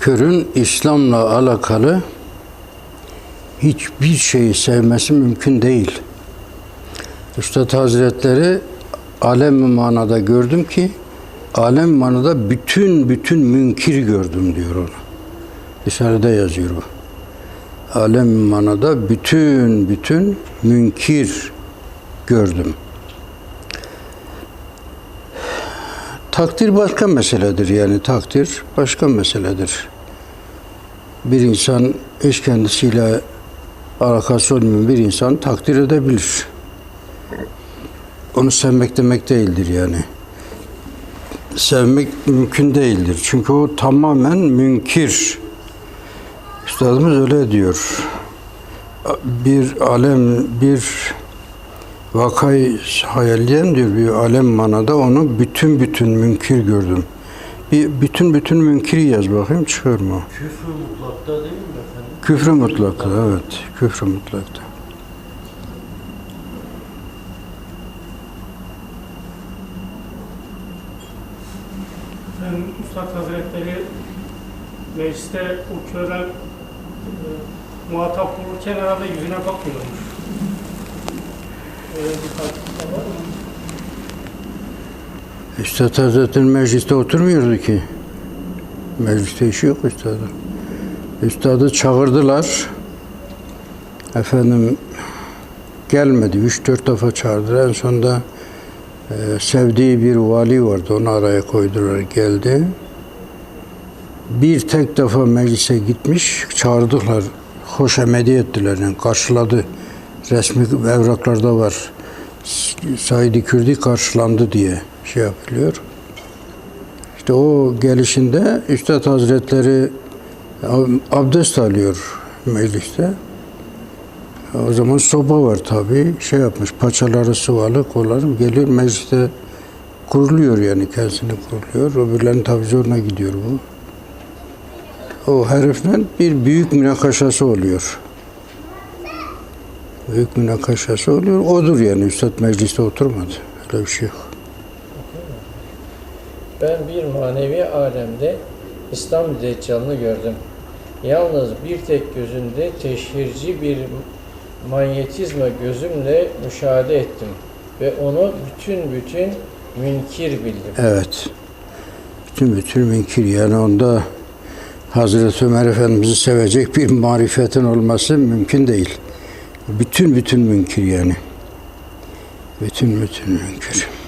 körün İslam'la alakalı hiçbir şeyi sevmesi mümkün değil. Üstad Hazretleri alem manada gördüm ki alem manada bütün bütün münkir gördüm diyor ona. Dışarıda yazıyor bu. Alem manada bütün bütün münkir gördüm. Takdir başka meseledir yani takdir başka meseledir. Bir insan eş kendisiyle alakası olmayan bir insan takdir edebilir. Onu sevmek demek değildir yani. Sevmek mümkün değildir. Çünkü o tamamen münkir. Üstadımız öyle diyor. Bir alem, bir vakayı hayalleyen diyor bir alem manada onu bütün bütün münkir gördüm. Bir bütün bütün münkiri yaz bakayım çıkıyor mu? Küfrü mutlakta değil mi efendim? Küfrü mutlakta evet. Küfrü mutlakta. Efendim Üstad Hazretleri mecliste o körden e, muhatap olurken herhalde yüzüne bakmıyormuş. Öyle bir taktikte var mı? Üstad Hazretleri mecliste oturmuyordu ki. Mecliste işi yok üstadın. Üstadı çağırdılar. Efendim gelmedi. Üç dört defa çağırdılar. En sonunda e, sevdiği bir vali vardı. Onu araya koydular. Geldi. Bir tek defa meclise gitmiş. Çağırdılar. Hoş emedi ettiler. Yani karşıladı. Resmi evraklarda var. Said-i Kürdi karşılandı diye şey yapılıyor. İşte o gelişinde Üstad Hazretleri ab- abdest alıyor mecliste. O zaman soba var tabii. Şey yapmış, paçaları sıvalı, kolları geliyor mecliste kuruluyor yani kendisini kuruluyor. Öbürlerinin tabii zoruna gidiyor bu. O herifle bir büyük münakaşası oluyor. Büyük münakaşası oluyor. Odur yani Üstad mecliste oturmadı. Öyle bir şey yok. Ben bir manevi alemde İslam deccalını gördüm. Yalnız bir tek gözünde teşhirci bir manyetizma gözümle müşahede ettim. Ve onu bütün bütün münkir bildim. Evet. Bütün bütün münkir yani onda Hazreti Ömer Efendimiz'i sevecek bir marifetin olması mümkün değil. Bütün bütün münkir yani. Bütün bütün münkir.